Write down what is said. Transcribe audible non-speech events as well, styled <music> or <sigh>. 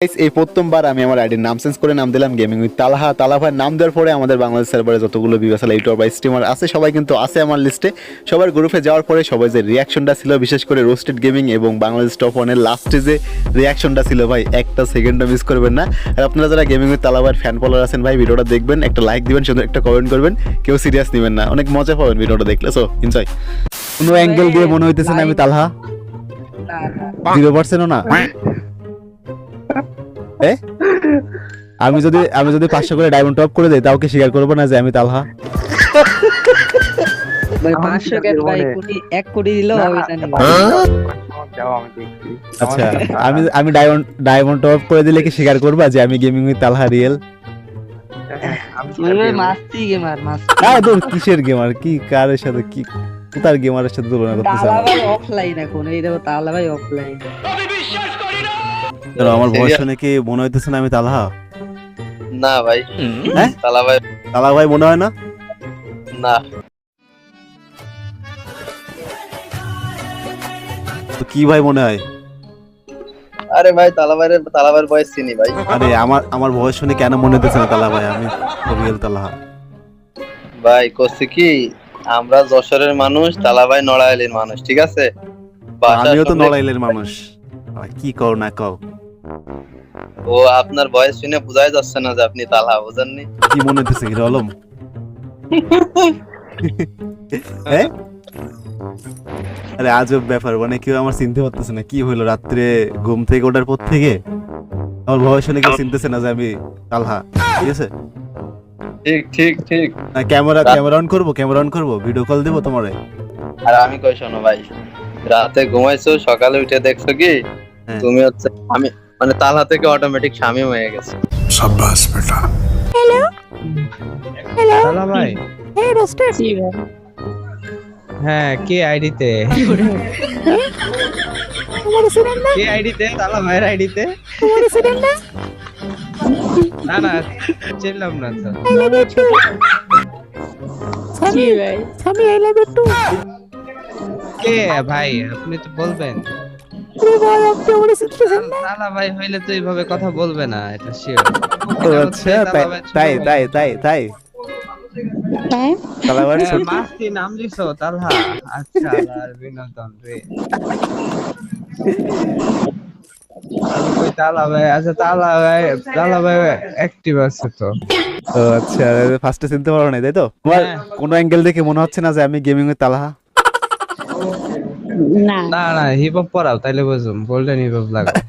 এই প্রথমবার আমি আমার আইডির নাম চেঞ্জ করে নাম দিলাম গেমিং উইথ তালাহা। তালাভার নাম দেওয়ার পরে আমাদের বাংলাদেশ সার্ভারে যতগুলো বিবাসাল ইউটিউবার বা স্ট্রিমার আছে সবাই কিন্তু আছে আমার লিস্টে সবার গ্রুপে যাওয়ার পরে সবাই যে রিয়াকশনটা ছিল বিশেষ করে রোস্টেড গেমিং এবং বাংলাদেশ টপ ওয়ানের লাস্টে যে রিয়াকশনটা ছিল ভাই একটা সেকেন্ডও মিস করবেন না। আর আপনারা যারা গেমিং উইথ তালাভার ফ্যান ফলোয়ার আছেন ভাই ভিডিওটা দেখবেন একটা লাইক দিবেন সুন্দর একটা কমেন্ট করবেন। কেউ সিরিয়াস নেবেন না অনেক মজা পাবেন ভিডিওটা দেখলে সো এনজয় কোনো অ্যাঙ্গেল দিয়ে মনে হইতেছে না আমি তালহা? জিরো পার্সেন্টও না? আমি যদি আমি যদি পাঁচশো করে ডায়মন্ড টপ করে দেই তাও কি স্বীকার করব না যে আমি তালহা আচ্ছা আমি আমি ডায়মন্ড ডায়মন্ড টপ করে দিলে কি স্বীকার করবা যে আমি গেমিং উইথ তালহা রিয়েল হ্যাঁ কিসের গেমার কি কারের সাথে কি কোথার গেমারের সাথে তুলনা করতেছ তালা অফলাইন এখন এই দেখো তালা ভাই অফলাইন আমার ভয়েস শুনে কি মনে হইতেছে না আমি তালহা? না ভাই। হ্যাঁ? তালা ভাই তালা ভাই মনে হয় না? না। তো কি ভাই মনে হয়? আরে ভাই তালা ভাইয়ের তালা ভাইয়ের বয়স চিনি ভাই। আরে আমার আমার ভয়েস শুনে কেন মনে হইতেছে না তালা ভাই? আমি রিয়েল তালহা ভাই করছে কি? আমরা যশোরের মানুষ তালা ভাই নড়াইলের মানুষ ঠিক আছে? আমিও তো নড়াইলের মানুষ। কি কও না কও? ও আপনার বয়স শুনে বোঝাই যাচ্ছে না যে আপনি তালা বুঝেননি? কি মনে হইতেছে হিরো আলম? <laughs> হ্যাঁ? আরে আজব ব্যাপার মানে কেউ আমার চিনতে পারতেছে না কি রাত্রে ঘুম থেকে ওঠার পর থেকে? আমার ভয় শুনে কেউ চিনতেছে না যে আমি তালহা ঠিক আছে? ঠিক ঠিক ঠিক। ক্যামেরা ক্যামেরা অন করব ক্যামেরা অন করব ভিডিও কল দেবো তোমারে? আর আমি কই শোনো ভাই রাতে ঘুমাইছো সকালে উঠে দেখছ কি? হ্যাঁ। তুমি হচ্ছে আমি মানে তালহা থেকে অটোমেটিক স্বামী হয়ে গেছে। সাব্বাস বেটা। হ্যালো হ্যালো তালহা ভাই। হ্যাঁ রোস্টার হ্যাঁ কে আইডিতে? তোমার সিনেম না? কে আইডিতে? তালহা ভাইয়ের আইডিতে? তোমার সিনেম না? না না চিনলাম না তো স্বামী ভাই। স্বামী আই লাভ কে ভাই আপনি তো বলবেন। তালা ভাই হইলে তো এইভাবে কথা বলবে না এটা শিওর ও আচ্ছা তাই তাই তাই তাই তাই। তালা ভাই ছোট- মাস্তি নাম দিছো তালহা। আচ্ছা আর বিনোদন রে। তালা ভাই আচ্ছা তালা ভাই তালা ভাই অ্যাক্টিভ আছে তো। ও আচ্ছা ফার্স্টে চিনতে পারো না তাই তো? তোমার হ্যাঁ। কোনো অ্যাঙ্গেল দেখে মনে হচ্ছে না যে আমি গেমিং এর তালহা? না। না হিপ হপ পড়াও তাইলে বুঝুম গোল্ডেন হিপ হপ লাগবে